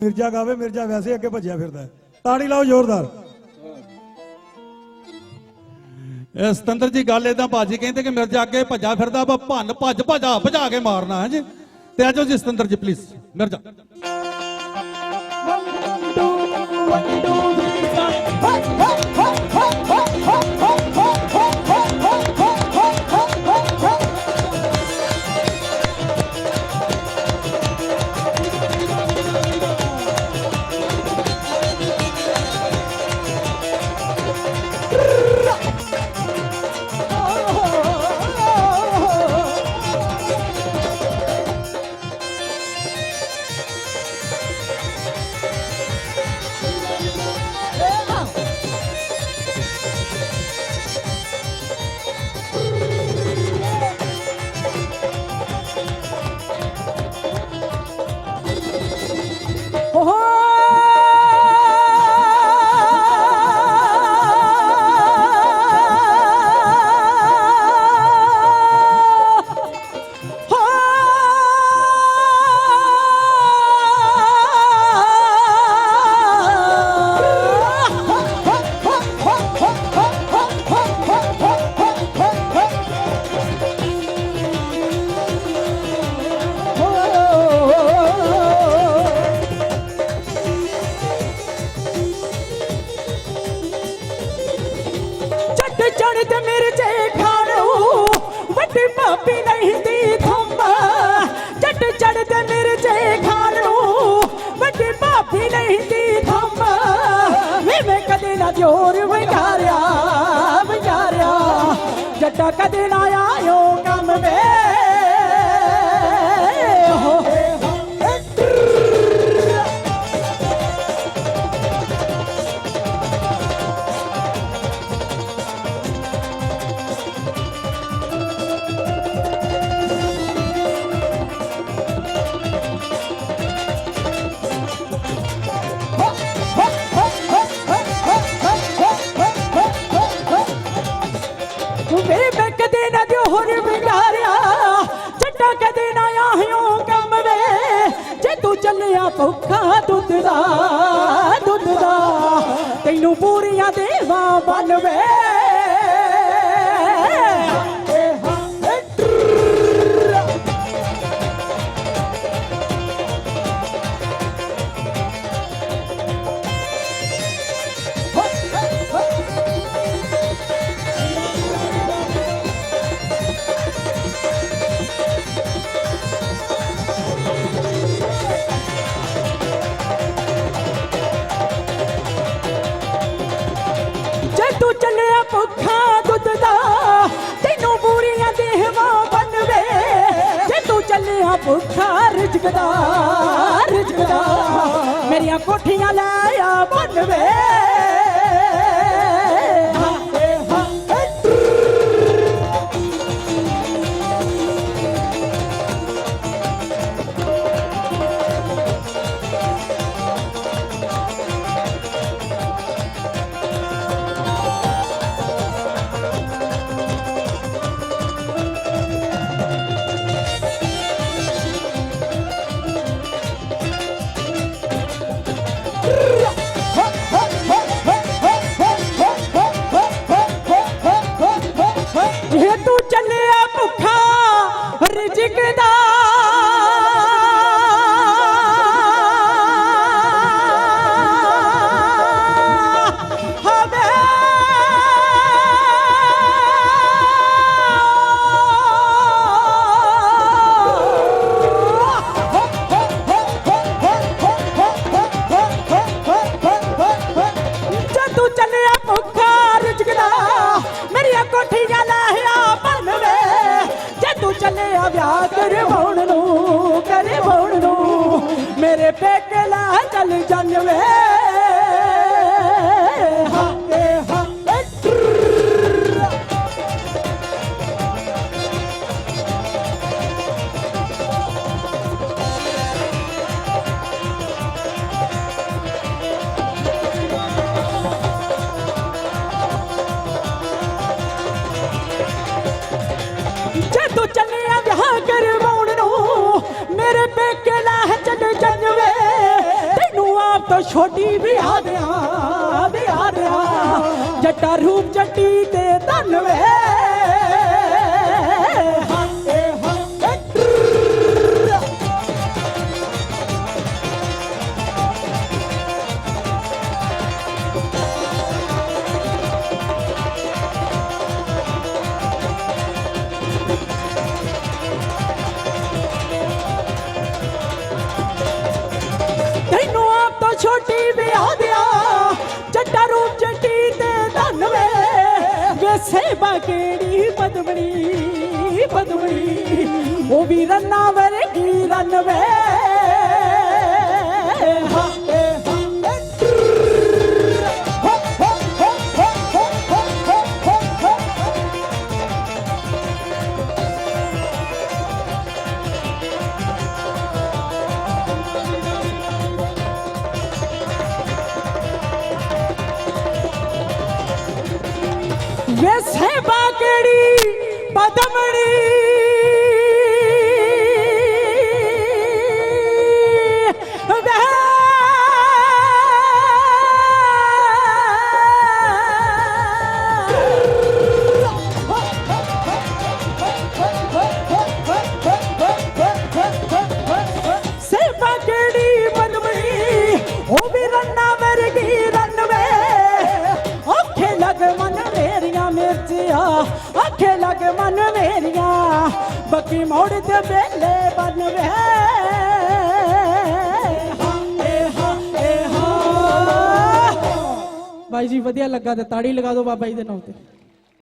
ਮਿਰਜ਼ਾ ਗਾਵੇ, ਮਿਰਜ਼ਾ ਵੈਸੇ ਅੱਗੇ ਭੱਜਿਆ ਫਿਰਦਾ ਤਾੜੀ ਲਾਓ ਜ਼ੋਰਦਾਰ। ਇਹ ਸਤੰਦਰ ਜੀ, ਗੱਲ ਇਦਾਂ ਬਾਜੀ ਕਹਿੰਦੇ ਕਿ ਮਿਰਜ਼ਾ ਅੱਗੇ ਭੱਜਾ ਫਿਰਦਾ ਭੰਨ, ਭੱਜ, ਭਜਾ ਭਜਾ ਕੇ ਮਾਰਨਾ ਹੈ ਜੀ। ਤੇ ਆਜੋ ਜੀ ਸਤੰਦਰ ਜੀ ਪਲੀਜ਼ ਮਿਰਜ਼ਾ। ਚੱਟ ਚੜ ਤੇ ਮਿਰਚੇ ਖਾਣੂ ਵੱਡੀ ਭਾਬੀ ਨਹੀਂ ਦੀ ਥੰਮਾ। ਚੱਟ ਚੜ ਤੇ ਮਿਰਚੇ ਖਾਣੂ ਵੱਡੀ ਭਾਬੀ ਨਹੀਂ ਦੀ ਥੰਮਾ। ਵੇ ਮੈਂ ਕਦੇ ਨਾ ਜੋਰ ਵਿਚਾਰਿਆ ਵਿਚਾਰਿਆ। ਜੱਟਾ ਕਦੇ ਵੇ ਮੈਂ ਕਦੇ ਨਾ ਹੋਰ ਵਿਗਾਰਿਆ ਜੱਟਾ ਕਦੇ ਨਾ ਆਹਿਓ ਕੰਮ ਵੇ ਜੇ ਤੂੰ ਚੱਲਿਆ ਭੁੱਖਾ ਦੁੱਧ ਦਾ ਦੁੱਧ ਦਾ ਤੈਨੂੰ ਪੂਰੀਆਂ ਦੇਵਾ ਬਨ ਵੇ। ਤੂੰ ਚੱਲਿਆ ਭੁੱਖਾ ਦੁੱਧ ਦਾ, ਤੈਨੂੰ ਬੂਰੀਆਂ ਦੇਵਾ ਬਣਵੇ ਜੇ ਤੂੰ ਚੱਲਿਆ ਭੁੱਖਾ ਰਿਜਕ ਦਾ ਰਿਜਕ ਦਾ, ਮੇਰੀਆਂ ਕੋਠੀਆਂ ਲੈ ਆ ਬਣਵੇ January. ਤੋਂ ਛੋਟੀ ਵਿਆਹ ਦਿਆਂ ਵਿਆਹ ਦਿਆਂ ਜੱਟਾ ਰੂਪ ਜੱਟੀ ਤੇ ਧਨਵੇ ਵੇ। ਸੇਵਾ ਕਿਹੜੀ ਪਦਮਣੀ ਪਦਮਣੀ ਉਹ ਵੀ ਰੰਨਾ ਵਰਗੀ ਰੰਨਵੇ ਹਾਏ ਵੇ ਸੇਵਾ ਕਿਹੜੀ ਪਦਮਣੀ ਮਨ ਮੇਰੀਆਂ ਬੱਕੀ ਮੋੜ ਤੇ ਵੇਲੇ ਬਨਵੇ ਹਾਏ ਬਾਈ ਜੀ, ਵਧੀਆ ਲੱਗਾ ਤੇ ਤਾੜੀ ਲਗਾ ਦਿਓ ਬਾਬਾ ਜੀ ਦੇ ਨਾਮ ਤੇ।